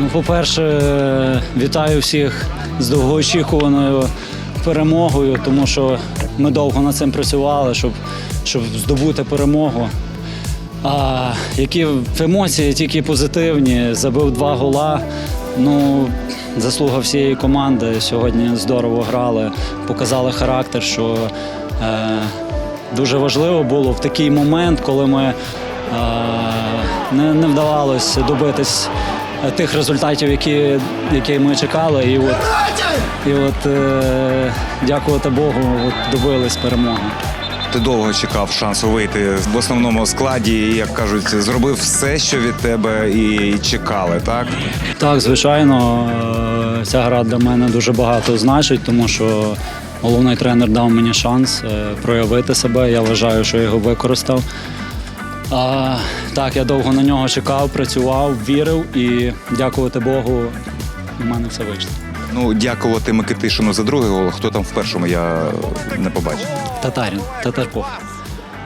Ну, по-перше, вітаю всіх з довгоочікуваною перемогою, тому що ми довго над цим працювали, щоб, щоб здобути перемогу. А які емоції тільки позитивні. Забив два гола. Ну, заслуга всієї команди. Сьогодні здорово грали, показали характер, що е, дуже важливо було в такий момент, коли ми е, не, не вдавалося добитись тих результатів, які, які ми чекали. І от, і от е, дякувати Богу, от добились перемоги. Ти довго чекав шансу вийти в основному складі, і, як кажуть, зробив все, що від тебе, і чекали, так? Так, звичайно, е, ця гра для мене дуже багато значить, тому що головний тренер дав мені шанс е, проявити себе. Я вважаю, що я його використав. А, так, я довго на нього чекав, працював, вірив і дякувати Богу, у мене все вийшло. Ну, дякувати Микитишину за другий гол. Хто там в першому, я не побачив. Татарін, Татарков.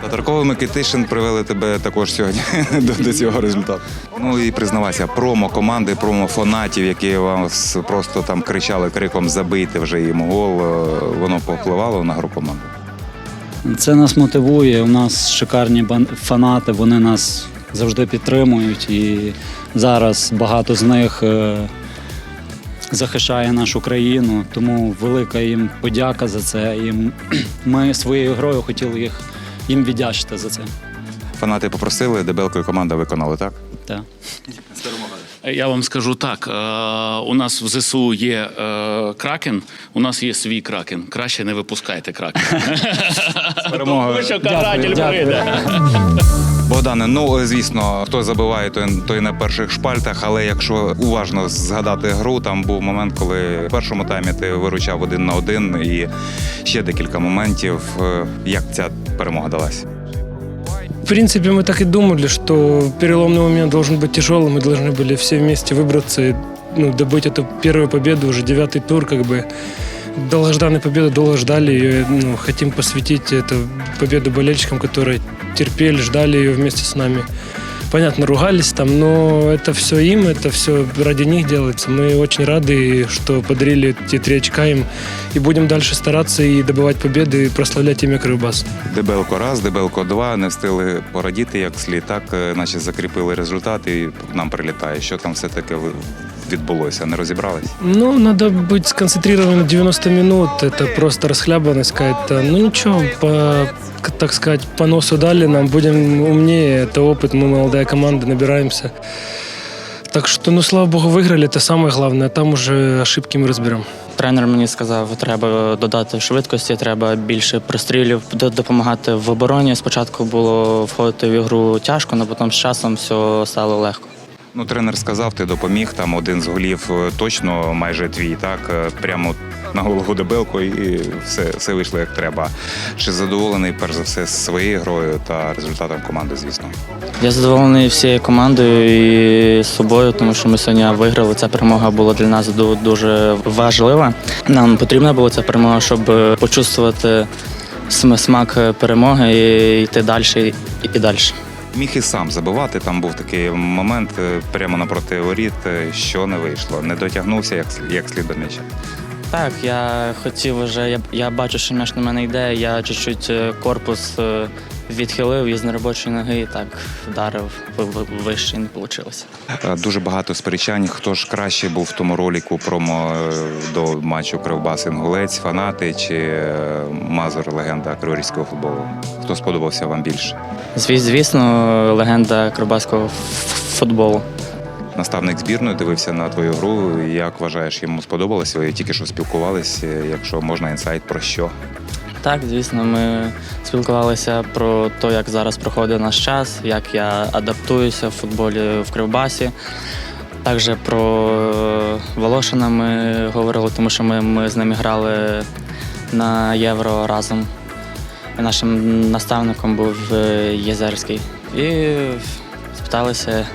Татарков і Микитишин привели тебе також сьогодні до, до цього результату. Ну і признавайся, промо команди, промо фанатів, які вам просто там кричали криком забийте вже їм гол. е, Воно повпливало на гру команди. Це нас мотивує. У нас шикарні фанати, вони нас завжди підтримують. І зараз багато з них е, захищає нашу країну. Тому велика їм подяка за це. І ми своєю грою хотіли їх їм віддячити за це. Фанати попросили, дебелко і команда виконали, так? Так. Я вам скажу так: е, у нас в ЗСУ є е, кракен, у нас є свій кракен. Краще не випускайте кракен. Перемога. Тому що каратель прийде. Богдане, ну е, звісно, хто забиває, той, той на перших шпальтах. Але якщо уважно згадати гру, там був момент, коли в першому таймі ти виручав один на один, і ще декілька моментів. Е, Як ця перемога далась? В принципе, мы так и думали, что переломный момент должен быть тяжелым, мы должны были все вместе выбраться и ну, добыть эту первую победу, уже девятый тур, как бы долгожданной победы, долго ждали ее, ну, хотим посвятить эту победу болельщикам, которые терпели, ждали ее вместе с нами. Понятно, ругались там, но это все им, это все ради них делается. Мы очень рады, что подарили эти три очка им, и будем дальше стараться и добывать победы, и прославлять имя Кривбас. Дебелко раз, Дебелко два, не встигли порадіти як слід, так е, наче закріпили результат і нам прилітає. Що там все таки відбулося? Не розібрались? Ну, надо быть сконцентрированным на 90 минут. Это просто расхлябанность какая-то. Ну ничего, по, к- так сказать, по носу дали нам. Будем умнее. Это опыт. Мы молодая команда, набираемся. Так что, ну, слава богу, выиграли. Это самое главное. Там уже ошибки мы разберем. Тренер мені сказав, треба додати швидкості, треба більше прострілів, д- допомагати в обороні. Спочатку було входити в ігру тяжко, але потім з часом все стало легко. Ну, тренер сказав, ти допоміг. Там один з голів е, точно майже твій, так е, прямо на голову Дебелко, і все, все вийшло як треба. Чи задоволений перш за все своєю грою та результатом команди, звісно. Я задоволений всією командою і собою, тому що ми сьогодні виграли. Ця перемога була для нас дуже важлива. Нам потрібна була ця перемога, щоб почувствувати смак перемоги і йти далі і далі. Міг і сам забивати. Там був такий момент е, прямо напроти воріт, е, що не вийшло. Не дотягнувся як, як слід до м'яча. Так, я хотів вже, я, я бачу, що м'яч на мене йде. Я чуть-чуть е, корпус е, відхилив із неробочої ноги і так вдарив ви- ви- вище і не вийшло. Е, Дуже багато сперечань. Хто ж краще був в тому роліку промо до матчу Кривбас Інгулець, фанати чи Мазур, легенда криворізького футболу? Хто сподобався вам більше? Звіс- Звісно, легенда кривбаського футболу. Наставник збірної дивився на твою гру. Як вважаєш, йому сподобалося? Ви тільки що спілкувалися. Якщо можна, інсайт про що? Так, звісно, ми спілкувалися про те, як зараз проходить наш час, як я адаптуюся в футболі в Кривбасі. Також про е, Волошина ми говорили, тому що ми, ми з ними грали на євро разом. Нашим наставником був е, Єзерський. І спиталися,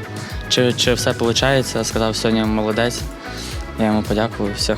чи, чи все виходить. Сказав, сьогодні молодець. Я йому подякував і все.